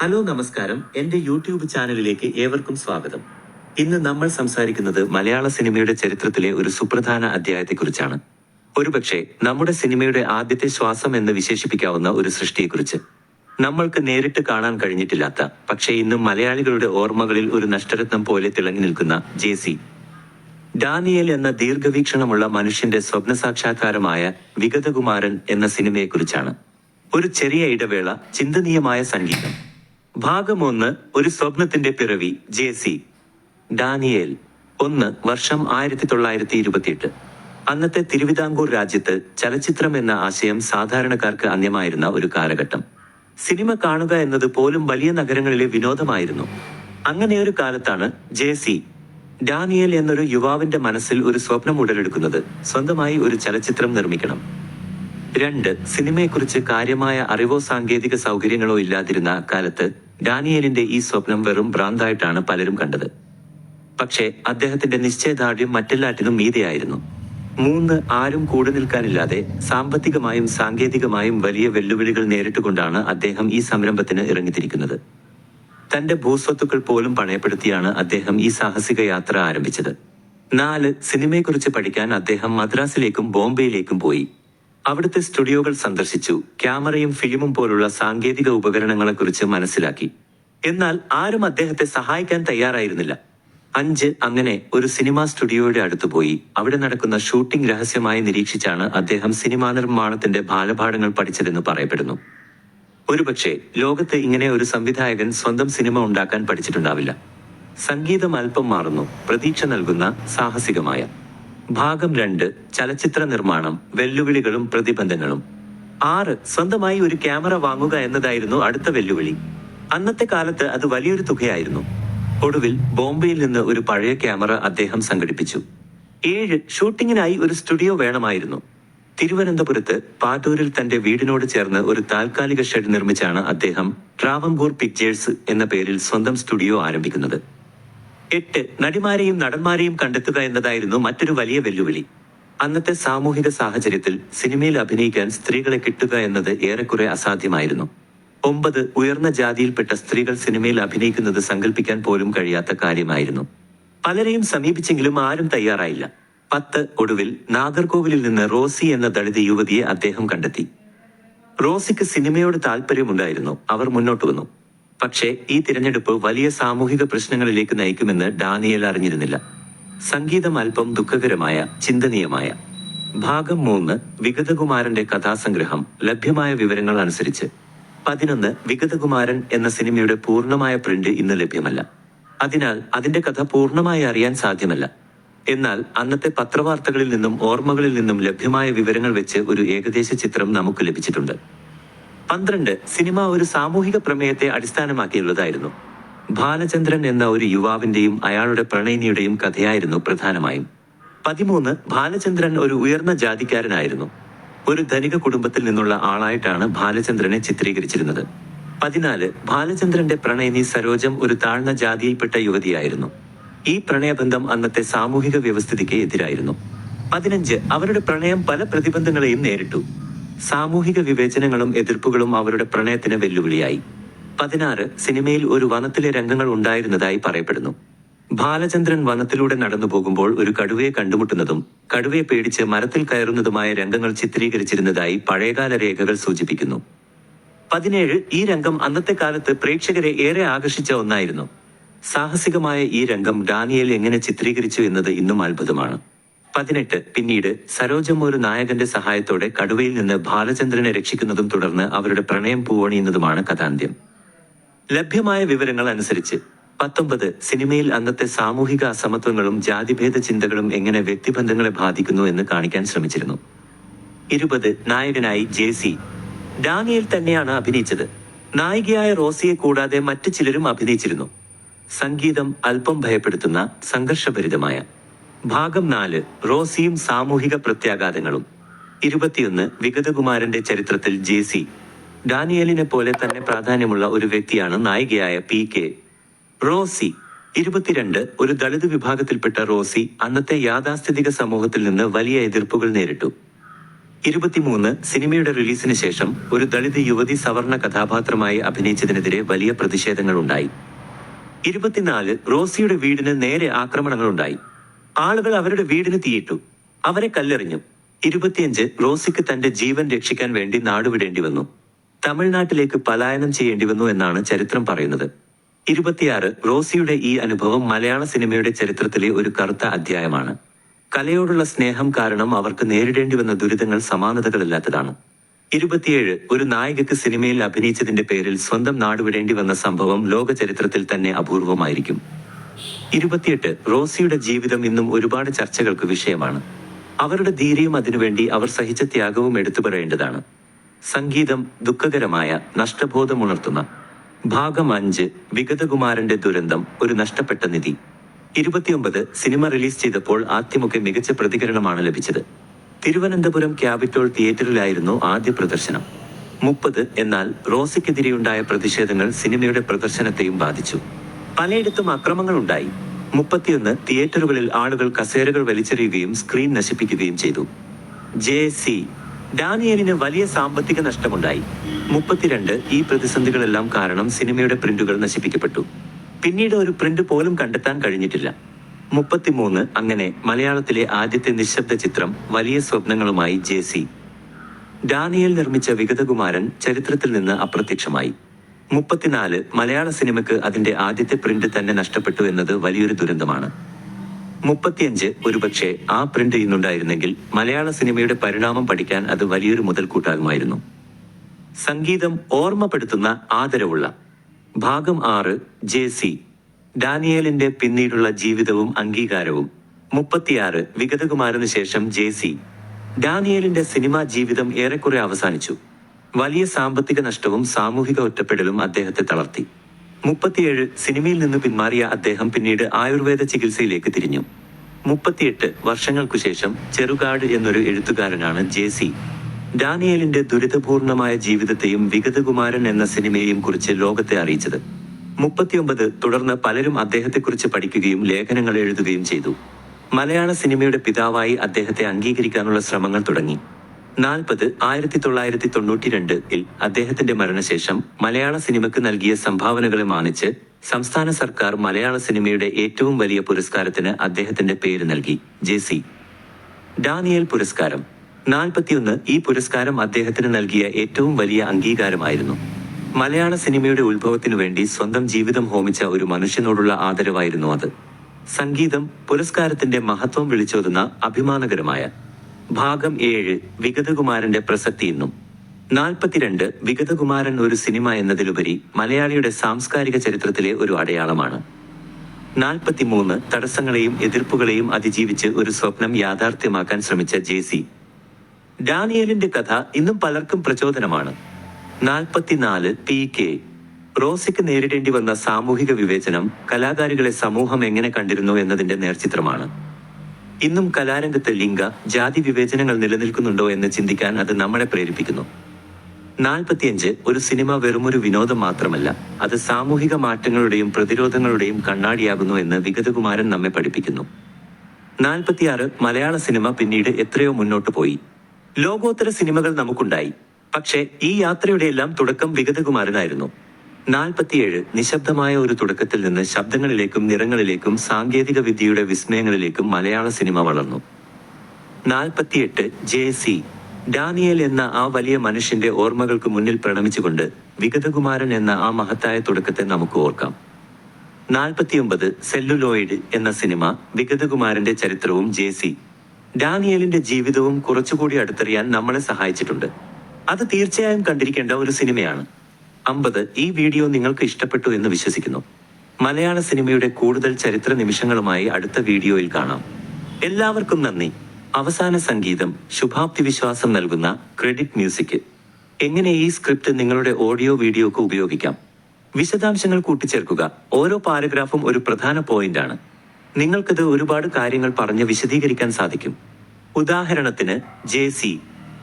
Hello നമസ്കാരം. എന്റെ YouTube ചാനലിലേക്ക് ഏവർക്കും സ്വാഗതം. ഇന്ന് നമ്മൾ സംസാരിക്കുന്നത് മലയാള സിനിമയുടെ ചരിത്രത്തിലെ ഒരു സുപ്രധാന അധ്യായത്തെക്കുറിച്ചാണ്. ഒരുപക്ഷെ നമ്മുടെ സിനിമയുടെ ആദ്യത്തെ ശ്വാസം എന്ന് വിശേഷിപ്പിക്കാവുന്ന ഒരു സൃഷ്ടിയെക്കുറിച്ച്. നമ്മൾക്ക് നേരിട്ട് കാണാൻ കഴിഞ്ഞിട്ടില്ലാത്ത പക്ഷേ ഇന്നും മലയാളികളുടെ ഓർമ്മകളിൽ ഒരു നഷ്ടരത്നം പോലെ തിളങ്ങി നിൽക്കുന്ന ജെ സി. ഡാനിയൽ എന്ന ദീർഘവീക്ഷണമുള്ള മനുഷ്യന്റെ സ്വപ്ന സാക്ഷാത്കാരമായ വിഗതകുമാരൻ എന്ന സിനിമയെക്കുറിച്ചാണ്. ഒരു ചെറിയ ഇടവേള ചിന്തനീയമായ സംഗീതം. ഭാഗം ഒന്ന് ഒരു സ്വപ്നത്തിന്റെ പിറവി ജെ സി. ഡാനിയേൽ ഒന്ന് വർഷം ആയിരത്തി തൊള്ളായിരത്തി ഇരുപത്തിയെട്ട് അന്നത്തെ തിരുവിതാംകൂർ രാജ്യത്ത് ചലച്ചിത്രം എന്ന ആശയം സാധാരണക്കാർക്ക് അന്യമായിരുന്ന ഒരു കാലഘട്ടം. സിനിമ കാണുക എന്നത് പോലും വലിയ നഗരങ്ങളിലെ വിനോദമായിരുന്നു. അങ്ങനെ ഒരു കാലത്താണ് ജെ സി. ഡാനിയൽ എന്നൊരു യുവാവിന്റെ മനസ്സിൽ ഒരു സ്വപ്നം ഉടലെടുക്കുന്നത്. സ്വന്തമായി ഒരു ചലച്ചിത്രം നിർമ്മിക്കണം. രണ്ട് സിനിമയെക്കുറിച്ച് കാര്യമായ അറിവോ സാങ്കേതിക സൗകര്യങ്ങളോ ഇല്ലാതിരുന്ന അക്കാലത്ത് ഡാനിയലിന്റെ ഈ സ്വപ്നം വെറും ഭ്രാന്തായിട്ടാണ് പലരും കണ്ടത്. പക്ഷേ അദ്ദേഹത്തിന്റെ നിശ്ചയദാർഢ്യം മറ്റെല്ലാറ്റിനും മീതയായിരുന്നു. മൂന്ന് ആരും കൂടെ നിൽക്കാനില്ലാതെ സാമ്പത്തികമായും സാങ്കേതികമായും വലിയ വെല്ലുവിളികൾ നേരിട്ടുകൊണ്ടാണ് അദ്ദേഹം ഈ സംരംഭത്തിന് ഇറങ്ങിത്തിരിക്കുന്നത്. തന്റെ ഭൂസ്വത്തുക്കൾ പോലും പണയപ്പെടുത്തിയാണ് അദ്ദേഹം ഈ സാഹസിക യാത്ര ആരംഭിച്ചത്. നാല് സിനിമയെക്കുറിച്ച് പഠിക്കാൻ അദ്ദേഹം മദ്രാസിലേക്കും ബോംബെയിലേക്കും പോയി. അവിടുത്തെ സ്റ്റുഡിയോകൾ സന്ദർശിച്ചു ക്യാമറയും ഫിലിമും പോലുള്ള സാങ്കേതിക ഉപകരണങ്ങളെക്കുറിച്ച് മനസ്സിലാക്കി. എന്നാൽ ആരും അദ്ദേഹത്തെ സഹായിക്കാൻ തയ്യാറായിരുന്നില്ല. അഞ്ച് അങ്ങനെ ഒരു സിനിമാ സ്റ്റുഡിയോയുടെ അടുത്ത് പോയി. അവിടെ നടക്കുന്ന ഷൂട്ടിംഗ് രഹസ്യമായി നിരീക്ഷിച്ചാണ് അദ്ദേഹം സിനിമാ നിർമ്മാണത്തിന്റെ ബാലപാഠങ്ങൾ പഠിച്ചതെന്ന് പറയപ്പെടുന്നു. ഒരുപക്ഷെ ലോകത്ത് ഇങ്ങനെ ഒരു സംവിധായകൻ സ്വന്തം സിനിമ ഉണ്ടാക്കാൻ പഠിച്ചിട്ടുണ്ടാവില്ല. സംഗീതം അല്പം മാറുന്നു പ്രതീക്ഷ നൽകുന്ന സാഹസികമായ. ഭാഗം രണ്ട് ചലച്ചിത്ര നിർമ്മാണം വെല്ലുവിളികളും പ്രതിബന്ധങ്ങളും. ആറ് സ്വന്തമായി ഒരു ക്യാമറ വാങ്ങുക എന്നതായിരുന്നു അടുത്ത വെല്ലുവിളി. അന്നത്തെ കാലത്ത് അത് വലിയൊരു തുകയായിരുന്നു. ഒടുവിൽ ബോംബെയിൽ നിന്ന് ഒരു പഴയ ക്യാമറ അദ്ദേഹം സംഘടിപ്പിച്ചു. ഏഴ് ഷൂട്ടിങ്ങിനായി ഒരു സ്റ്റുഡിയോ വേണമായിരുന്നു. തിരുവനന്തപുരത്ത് പാറ്റൂരിൽ തന്റെ വീടിനോട് ചേർന്ന് ഒരു താൽക്കാലിക ഷെഡ് നിർമ്മിച്ചാണ് അദ്ദേഹം ട്രാവംകൂർ പിക്ചേഴ്സ് എന്ന പേരിൽ സ്വന്തം സ്റ്റുഡിയോ ആരംഭിക്കുന്നത്. എട്ട് നടിമാരെയും നടന്മാരെയും കണ്ടെത്തുക എന്നതായിരുന്നു മറ്റൊരു വലിയ വെല്ലുവിളി. അന്നത്തെ സാമൂഹിക സാഹചര്യത്തിൽ സിനിമയിൽ അഭിനയിക്കാൻ സ്ത്രീകളെ കിട്ടുക എന്നത് ഏറെക്കുറെ അസാധ്യമായിരുന്നു. ഒമ്പത് ഉയർന്ന ജാതിയിൽപ്പെട്ട സ്ത്രീകൾ സിനിമയിൽ അഭിനയിക്കുന്നത് സങ്കല്പിക്കാൻ പോലും കഴിയാത്ത കാര്യമായിരുന്നു. പലരെയും സമീപിച്ചെങ്കിലും ആരും തയ്യാറായില്ല. പത്ത് ഒടുവിൽ നാഗർകോവിലിൽ നിന്ന് റോസി എന്ന ദളിത് യുവതിയെ അദ്ദേഹം കണ്ടെത്തി. റോസിക്ക് സിനിമയോട് താല്പര്യമുണ്ടായിരുന്നു അവർ മുന്നോട്ട് വന്നു. പക്ഷേ ഈ തിരഞ്ഞെടുപ്പ് വലിയ സാമൂഹിക പ്രശ്നങ്ങളിലേക്ക് നയിക്കുമെന്ന് ഡാനിയൽ അറിഞ്ഞിരുന്നില്ല. സംഗീതം അല്പം ദുഃഖകരമായ ചിന്തനീയമായ. ഭാഗം മൂന്ന് വിഗതകുമാരന്റെ കഥാസംഗ്രഹം. ലഭ്യമായ വിവരങ്ങൾ അനുസരിച്ച് പതിനൊന്ന് വിഗതകുമാരൻ എന്ന സിനിമയുടെ പൂർണമായ പ്രിന്റ് ഇന്ന് ലഭ്യമല്ല. അതിനാൽ അതിന്റെ കഥ പൂർണമായി അറിയാൻ സാധ്യമല്ല. എന്നാൽ അന്നത്തെ പത്രവാർത്തകളിൽ നിന്നും ഓർമ്മകളിൽ നിന്നും ലഭ്യമായ വിവരങ്ങൾ വെച്ച് ഒരു ഏകദേശ ചിത്രം നമുക്ക് ലഭിച്ചിട്ടുണ്ട്. പന്ത്രണ്ട് സിനിമ ഒരു സാമൂഹിക പ്രമേയത്തെ അടിസ്ഥാനമാക്കിയുള്ളതായിരുന്നു. ബാലചന്ദ്രൻ എന്ന ഒരു യുവാവിന്റെയും അയാളുടെ പ്രണയിനിയുടെയും കഥയായിരുന്നു പ്രധാനമായും. പതിമൂന്ന് ബാലചന്ദ്രൻ ഒരു ഉയർന്ന ജാതിക്കാരനായിരുന്നു. ഒരു ധനിക കുടുംബത്തിൽ നിന്നുള്ള ആളായിട്ടാണ് ബാലചന്ദ്രനെ ചിത്രീകരിച്ചിരുന്നത്. പതിനാല് ബാലചന്ദ്രന്റെ പ്രണയിനി സരോജം ഒരു താഴ്ന്ന ജാതിയിൽപ്പെട്ട യുവതിയായിരുന്നു. ഈ പ്രണയബന്ധം അന്നത്തെ സാമൂഹിക വ്യവസ്ഥിതിക്ക് എതിരായിരുന്നു. പതിനഞ്ച് അവരുടെ പ്രണയം പല പ്രതിബന്ധങ്ങളെയും നേരിട്ടു. സാമൂഹിക വിവേചനങ്ങളും എതിർപ്പുകളും അവരുടെ പ്രണയത്തിന് വെല്ലുവിളിയായി. പതിനാറ് സിനിമയിൽ ഒരു വനത്തിലെ രംഗങ്ങൾ ഉണ്ടായിരുന്നതായി പറയപ്പെടുന്നു. ബാലചന്ദ്രൻ വനത്തിലൂടെ നടന്നു പോകുമ്പോൾ ഒരു കടുവയെ കണ്ടുമുട്ടുന്നതും കടുവയെ പേടിച്ച് മരത്തിൽ കയറുന്നതുമായ രംഗങ്ങൾ ചിത്രീകരിച്ചിരുന്നതായി പഴയകാല രേഖകൾ സൂചിപ്പിക്കുന്നു. പതിനേഴ് ഈ രംഗം അന്നത്തെ കാലത്ത് പ്രേക്ഷകരെ ഏറെ ആകർഷിച്ച ഒന്നായിരുന്നു. സാഹസികമായ ഈ രംഗം ഡാനിയൽ എങ്ങനെ ചിത്രീകരിച്ചു എന്നത് ഇന്നും അത്ഭുതമാണ്. പതിനെട്ട്. പിന്നീട് സരോജം ഒരു നായകന്റെ സഹായത്തോടെ കടുവയിൽ നിന്ന് ബാലചന്ദ്രനെ രക്ഷിക്കുന്നതും തുടർന്ന് അവരുടെ പ്രണയം പൂവണിയുന്നതുമാണ് കഥാന്ത്യം. ലഭ്യമായ വിവരങ്ങൾ അനുസരിച്ച് പത്തൊമ്പത്. സിനിമയിൽ അന്നത്തെ സാമൂഹിക അസമത്വങ്ങളും ജാതിഭേദ ചിന്തകളും എങ്ങനെ വ്യക്തിബന്ധങ്ങളെ ബാധിക്കുന്നു എന്ന് കാണിക്കാൻ ശ്രമിച്ചിരുന്നു. ഇരുപത്. നായകനായി ജെ സി. ഡാനിയൽ തന്നെയാണ് അഭിനയിച്ചത്. നായികയായ റോസിയെ കൂടാതെ മറ്റു ചിലരും അഭിനയിച്ചിരുന്നു. സംഗീതം അല്പം ഭയപ്പെടുത്തുന്ന സംഘർഷഭരിതമായ ഭാഗം നാല് റോസിയും സാമൂഹിക പ്രത്യാഘാതങ്ങളും. ഇരുപത്തിയൊന്ന് വിഗതകുമാരന്റെ ചരിത്രത്തിൽ ജെ സി. ഡാനിയലിനെ പോലെ തന്നെ പ്രാധാന്യമുള്ള ഒരു വ്യക്തിയാണ് നായികയായ പി കെ. റോസി ഇരുപത്തിരണ്ട് ഒരു ദളിത് വിഭാഗത്തിൽപ്പെട്ട റോസി അന്നത്തെ യാഥാസ്ഥിതിക സമൂഹത്തിൽ നിന്ന് വലിയ എതിർപ്പുകൾ നേരിട്ടു. ഇരുപത്തിമൂന്ന് സിനിമയുടെ റിലീസിന് ശേഷം ഒരു ദളിത് യുവതി സവർണ കഥാപാത്രമായി അഭിനയിച്ചതിനെതിരെ വലിയ പ്രതിഷേധങ്ങൾ ഉണ്ടായി ഇരുപത്തിനാല് റോസിയുടെ വീടിന് നേരെ ആക്രമണങ്ങളുണ്ടായി. ആളുകൾ അവരുടെ വീടിന് തീയിട്ടു. അവരെ കല്ലെറിഞ്ഞു. ഇരുപത്തിയഞ്ച് റോസിക്ക് തന്റെ ജീവൻ രക്ഷിക്കാൻ വേണ്ടി നാടുവിടേണ്ടി വന്നു. തമിഴ്നാട്ടിലേക്ക് പലായനം ചെയ്യേണ്ടി വന്നു എന്നാണ് ചരിത്രം പറയുന്നത്. ഇരുപത്തിയാറ് റോസിയുടെ ഈ അനുഭവം മലയാള സിനിമയുടെ ചരിത്രത്തിലെ ഒരു കറുത്ത അധ്യായമാണ്. കലയോടുള്ള സ്നേഹം കാരണം അവർക്ക് നേരിടേണ്ടി വന്ന ദുരിതങ്ങൾ സമാനതകളില്ലാത്തതാണ്. ഇരുപത്തിയേഴ് ഒരു നായികക്ക് സിനിമയിൽ അഭിനയിച്ചതിന്റെ പേരിൽ സ്വന്തം നാടുവിടേണ്ടി വന്ന സംഭവം ലോക ചരിത്രത്തിൽ തന്നെ അപൂർവമായിരിക്കും. ഇരുപത്തിയെട്ട് റോസിയുടെ ജീവിതം ഇന്നും ഒരുപാട് ചർച്ചകൾക്ക് വിഷയമാണ്. അവരുടെ ധീരയും അതിനുവേണ്ടി അവർ സഹിച്ച ത്യാഗവും എടുത്തു പറയേണ്ടതാണ്. സംഗീതം ദുഃഖകരമായ നഷ്ടബോധമുണർത്തുന്ന ഭാഗം അഞ്ച് വിഗതകുമാരന്റെ ദുരന്തം ഒരു നഷ്ടപ്പെട്ട നിധി. ഇരുപത്തിയൊമ്പത് സിനിമ റിലീസ് ചെയ്തപ്പോൾ ആദ്യമൊക്കെ മികച്ച പ്രതികരണമാണ് ലഭിച്ചത്. തിരുവനന്തപുരം ക്യാപിറ്റോൾ തിയേറ്ററിലായിരുന്നു ആദ്യ പ്രദർശനം. മുപ്പത് എന്നാൽ റോസിക്കെതിരെയുണ്ടായ പ്രതിഷേധങ്ങൾ സിനിമയുടെ പ്രദർശനത്തെയും ബാധിച്ചു. പലയിടത്തും അക്രമങ്ങൾ ഉണ്ടായി മുപ്പത്തിയൊന്ന് തിയേറ്ററുകളിൽ ആളുകൾ കസേരകൾ വലിച്ചെറിയുകയും സ്ക്രീൻ നശിപ്പിക്കുകയും ചെയ്തു. ജെ സി ഡാനിയലിന് വലിയ സാമ്പത്തിക നഷ്ടമുണ്ടായി. മുപ്പത്തിരണ്ട് ഈ പ്രതിസന്ധികളെല്ലാം കാരണം സിനിമയുടെ പ്രിന്റുകൾ നശിപ്പിക്കപ്പെട്ടു. പിന്നീട് ഒരു പ്രിന്റ് പോലും കണ്ടെത്താൻ കഴിഞ്ഞിട്ടില്ല. മുപ്പത്തിമൂന്ന് അങ്ങനെ മലയാളത്തിലെ ആദ്യത്തെ നിശബ്ദ ചിത്രം വലിയ സ്വപ്നങ്ങളുമായി ജെ സി. ഡാനിയൽ നിർമ്മിച്ച വിഗതകുമാരൻ ചരിത്രത്തിൽ നിന്ന് അപ്രത്യക്ഷമായി. മുപ്പത്തിനാല് മലയാള സിനിമയ്ക്ക് അതിന്റെ ആദ്യത്തെ പ്രിന്റ് തന്നെ നഷ്ടപ്പെട്ടു എന്നത് വലിയൊരു ദുരന്തമാണ്. മുപ്പത്തിയഞ്ച് ഒരുപക്ഷെ ആ പ്രിന്റ് ഇന്നുണ്ടായിരുന്നെങ്കിൽ മലയാള സിനിമയുടെ പരിണാമം പഠിക്കാൻ അത് വലിയൊരു മുതൽക്കൂട്ടാകുമായിരുന്നു. സംഗീതം ഓർമ്മപ്പെടുത്തുന്ന ആദരവുള്ള ഭാഗം ആറ് ജെ സി. ഡാനിയലിന്റെ പിന്നീടുള്ള ജീവിതവും അംഗീകാരവും. മുപ്പത്തിയാറ് വിഗതകുമാരന് ശേഷം ജെ സി. ഡാനിയലിന്റെ സിനിമാ ജീവിതം ഏറെക്കുറെ അവസാനിച്ചു. വലിയ സാമ്പത്തിക നഷ്ടവും സാമൂഹിക ഒറ്റപ്പെടലും അദ്ദേഹത്തെ തളർത്തി. മുപ്പത്തിയേഴ് സിനിമയിൽ നിന്ന് പിന്മാറിയ അദ്ദേഹം പിന്നീട് ആയുർവേദ ചികിത്സയിലേക്ക് തിരിഞ്ഞു. മുപ്പത്തിയെട്ട് വർഷങ്ങൾക്കു ശേഷം ചെറുകാട് എന്നൊരു എഴുത്തുകാരനാണ് ജെ സി. ഡാനിയലിന്റെ ദുരിതപൂർണമായ ജീവിതത്തെയും വിഗതകുമാരൻ എന്ന സിനിമയെയും കുറിച്ച് ലോകത്തെ അറിയിച്ചത്. മുപ്പത്തിയൊമ്പത് തുടർന്ന് പലരും അദ്ദേഹത്തെക്കുറിച്ച് പഠിക്കുകയും ലേഖനങ്ങൾ എഴുതുകയും ചെയ്തു. മലയാള സിനിമയുടെ പിതാവായി അദ്ദേഹത്തെ അംഗീകരിക്കാനുള്ള ശ്രമങ്ങൾ തുടങ്ങി. നാൽപ്പത് ആയിരത്തി തൊള്ളായിരത്തി തൊണ്ണൂറ്റി രണ്ടിൽ അദ്ദേഹത്തിന്റെ മരണശേഷം മലയാള സിനിമയ്ക്ക് നൽകിയ സംഭാവനകളെ മാനിച്ച് സംസ്ഥാന സർക്കാർ മലയാള സിനിമയുടെ ഏറ്റവും വലിയ പുരസ്കാരത്തിന് അദ്ദേഹത്തിന്റെ പേര് നൽകി. J C. ഡാനിയൽ പുരസ്കാരം. നാൽപ്പത്തിയൊന്ന് ഈ പുരസ്കാരം അദ്ദേഹത്തിന് നൽകിയ ഏറ്റവും വലിയ അംഗീകാരമായിരുന്നു. മലയാള സിനിമയുടെ ഉത്ഭവത്തിനു വേണ്ടി സ്വന്തം ജീവിതം ഹോമിച്ച ഒരു മനുഷ്യനോടുള്ള ആദരവായിരുന്നു അത്. സംഗീതം പുരസ്കാരത്തിന്റെ മഹത്വം വിളിച്ചോതുന്ന അഭിമാനകരമായ ഭാഗം ഏഴ് വിഗതകുമാരന്റെ പ്രസക്തി ഇന്നും നാൽപ്പത്തിരണ്ട് വിഗതകുമാരൻ ഒരു സിനിമ എന്നതിലുപരി മലയാളിയുടെ സാംസ്കാരിക ചരിത്രത്തിലെ ഒരു അടയാളമാണ്. നാൽപ്പത്തിമൂന്ന് തടസ്സങ്ങളെയും എതിർപ്പുകളെയും അതിജീവിച്ച് ഒരു സ്വപ്നം യാഥാർത്ഥ്യമാക്കാൻ ശ്രമിച്ച ജെ സി. ഡാനിയലിന്റെ കഥ ഇന്നും പലർക്കും പ്രചോദനമാണ്. നാൽപ്പത്തിനാല് പി കെ. റോസിക്ക് നേരിടേണ്ടി വന്ന സാമൂഹിക വിവേചനം കലാകാരികളെ സമൂഹം എങ്ങനെ കണ്ടിരുന്നു എന്നതിന്റെ നേർചിത്രമാണ്. ഇന്നും കലാരംഗത്ത് ലിംഗ ജാതി വിവേചനങ്ങൾ നിലനിൽക്കുന്നുണ്ടോ എന്ന് ചിന്തിക്കാൻ അത് നമ്മളെ പ്രേരിപ്പിക്കുന്നു. നാൽപ്പത്തിയഞ്ച് ഒരു സിനിമ വെറുമൊരു വിനോദം മാത്രമല്ല അത് സാമൂഹിക മാറ്റങ്ങളുടെയും പ്രതിരോധങ്ങളുടെയും കണ്ണാടിയാകുന്നു എന്ന് വിഗതകുമാരൻ നമ്മെ പഠിപ്പിക്കുന്നു. നാൽപ്പത്തിയാറ് മലയാള സിനിമ പിന്നീട് എത്രയോ മുന്നോട്ട് പോയി. ലോകോത്തര സിനിമകൾ നമുക്കുണ്ടായി പക്ഷേ ഈ യാത്രയുടെ എല്ലാം തുടക്കം വിഗതകുമാരനായിരുന്നു. നാൽപ്പത്തിയേഴ് നിശബ്ദമായ ഒരു തുടക്കത്തിൽ നിന്ന് ശബ്ദങ്ങളിലേക്കും നിറങ്ങളിലേക്കും സാങ്കേതിക വിദ്യയുടെ വിസ്മയങ്ങളിലേക്കും മലയാള സിനിമ വളർന്നു. നാൽപ്പത്തിയെട്ട് ജെ സി ഡാനിയൽ എന്ന ആ വലിയ മനുഷ്യന്റെ ഓർമ്മകൾക്ക് മുന്നിൽ പ്രണമിച്ചുകൊണ്ട് വിഗതകുമാരൻ എന്ന ആ മഹത്തായ തുടക്കത്തെ നമുക്ക് ഓർക്കാം. നാൽപ്പത്തിയൊമ്പത് സെല്ലുലോയിഡ് എന്ന സിനിമ വിഗതകുമാരന്റെ ചരിത്രവും ജെ സി ഡാനിയലിന്റെ ജീവിതവും കുറച്ചുകൂടി അടുത്തറിയാൻ നമ്മളെ സഹായിച്ചിട്ടുണ്ട്. അത് തീർച്ചയായും കണ്ടിരിക്കേണ്ട ഒരു സിനിമയാണ്. അമ്പത് ഈ വീഡിയോ നിങ്ങൾക്ക് ഇഷ്ടപ്പെട്ടു എന്ന് വിശ്വസിക്കുന്നു. മലയാള സിനിമയുടെ കൂടുതൽ ചരിത്ര നിമിഷങ്ങളുമായി അടുത്ത വീഡിയോയിൽ കാണാം. എല്ലാവർക്കും നന്ദി. അവസാന സംഗീതം ശുഭാപ്തി വിശ്വാസം നൽകുന്ന ക്രെഡിറ്റ് മ്യൂസിക്. എങ്ങനെ ഈ സ്ക്രിപ്റ്റ് നിങ്ങളുടെ ഓഡിയോ വീഡിയോക്ക് ഉപയോഗിക്കാം? വിശദാംശങ്ങൾ കൂട്ടിച്ചേർക്കുക. ഓരോ പാരഗ്രാഫും ഒരു പ്രധാന പോയിന്റാണ്. നിങ്ങൾക്കത് ഒരുപാട് കാര്യങ്ങൾ പറഞ്ഞ് വിശദീകരിക്കാൻ സാധിക്കും. ഉദാഹരണത്തിന് ജെ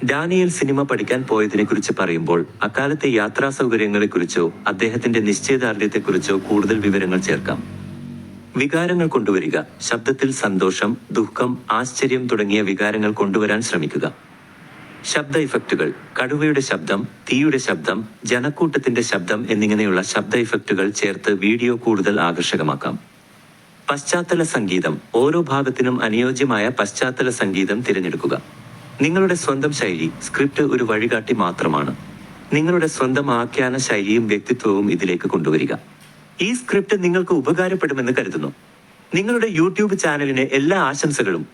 ഡാനിയൽ സിനിമ പഠിക്കാൻ പോയതിനെ കുറിച്ച് പറയുമ്പോൾ അക്കാലത്തെ യാത്രാ സൗകര്യങ്ങളെക്കുറിച്ചോ അദ്ദേഹത്തിന്റെ നിശ്ചയദാർഢ്യത്തെക്കുറിച്ചോ കൂടുതൽ വിവരങ്ങൾ ചേർക്കാം. വികാരങ്ങൾ കൊണ്ടുവരിക ശബ്ദത്തിൽ സന്തോഷം ദുഃഖം ആശ്ചര്യം തുടങ്ങിയ വികാരങ്ങൾ കൊണ്ടുവരാൻ ശ്രമിക്കുക. ശബ്ദ ഇഫക്റ്റുകൾ കടുവയുടെ ശബ്ദം തീയുടെ ശബ്ദം ജനക്കൂട്ടത്തിന്റെ ശബ്ദം എന്നിങ്ങനെയുള്ള ശബ്ദ ഇഫക്റ്റുകൾ ചേർത്ത് വീഡിയോ കൂടുതൽ ആകർഷകമാക്കാം. പശ്ചാത്തല സംഗീതം ഓരോ ഭാഗത്തിനും അനുയോജ്യമായ പശ്ചാത്തല സംഗീതം തിരഞ്ഞെടുക്കുക. നിങ്ങളുടെ സ്വന്തം ശൈലി സ്ക്രിപ്റ്റ് ഒരു വഴികാട്ടി മാത്രമാണ്. നിങ്ങളുടെ സ്വന്തം ആഖ്യാന ശൈലിയും വ്യക്തിത്വവും ഇതിലേക്ക് കൊണ്ടുവരിക. ഈ സ്ക്രിപ്റ്റ് നിങ്ങൾക്ക് ഉപകാരപ്പെടുമെന്ന് കരുതുന്നു. നിങ്ങളുടെ യൂട്യൂബ് ചാനലിന് എല്ലാ ആശംസകളും.